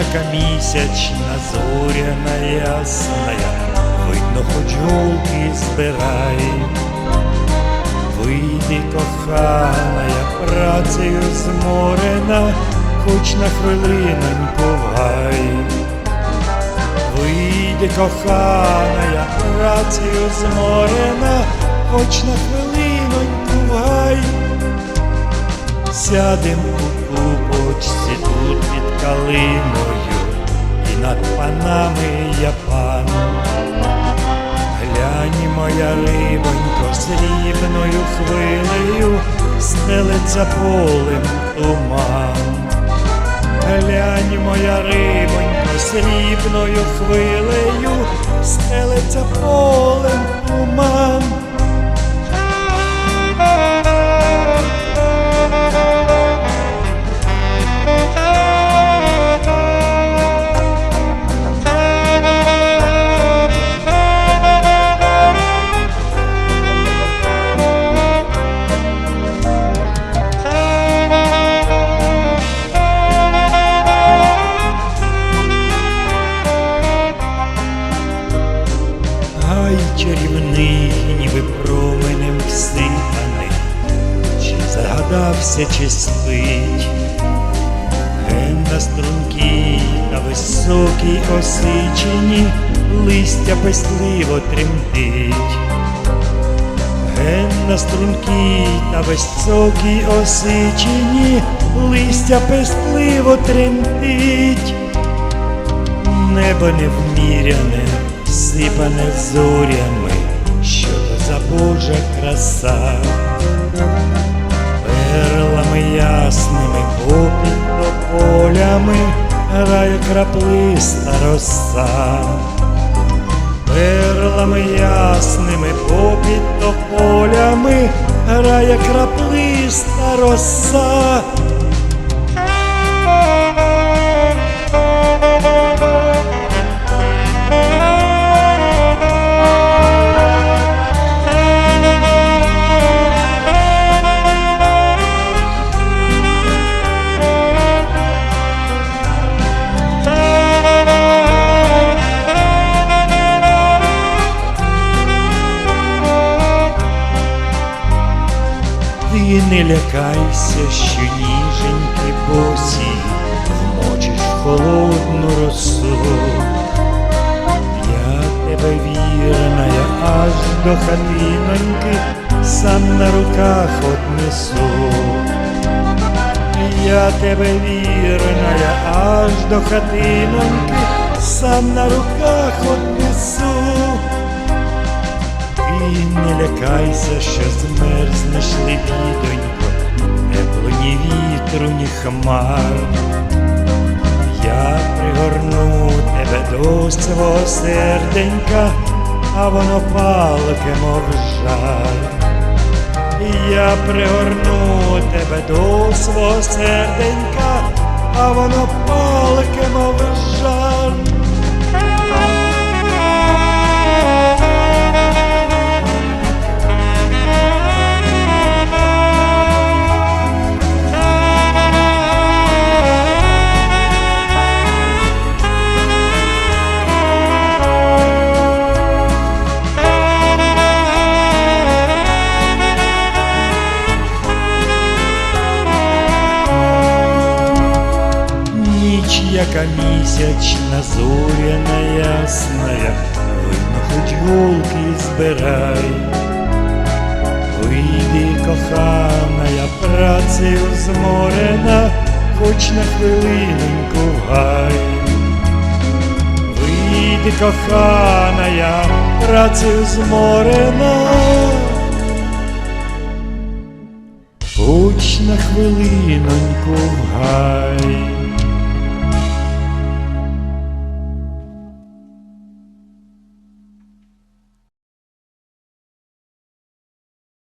Яка місячна, зоряна ясная, видно, хоч голки збирай. Вийди, коханая, працею зморена, хоч на хвилиноньку в гай. Вийди, коханая, працею зморена, хоч на хвилиноньку в гай. Сядем у купочці тут під калиною, над панами я пан. Глянь, моя рибонько, срібною хвилею стелиться полем туман. Глянь, моя рибонько, срібною хвилею стелиться полем туман. Загадався, чи спить, Ген на стрункій та високій осичині листя пестливо тремтить. Ген на стрункій та високій осичині листя пестливо тремтить. Небо невміряне, сипане зорями, що то за Божа краса, перлами ясними попід тополями грає краплиста роса, перлами ясними попід тополями грає краплиста роса. Ти не лякайся, що ніженьки босі вмочиш в холодну росу. Я тебе вірна, я аж до хатиноньки сам на руках однесу. Я тебе вірна, я аж до хатиноньки сам на руках однесу. Ти не лякайся, що змерзнеш лебідонько, тепло ні вітру, ні хмар. Я пригорну тебе до свого серденька, а воно палке, мов жар. Я пригорну тебе до свого серденька, а воно палке, мов жар. Яка місячна, зоряна видно, хоч голки збирай. Вийди, коханая, працею зморена, хоч на хвилиноньку в гай. Вийди, коханая, працею зморена, хоч на хвилиноньку в гай.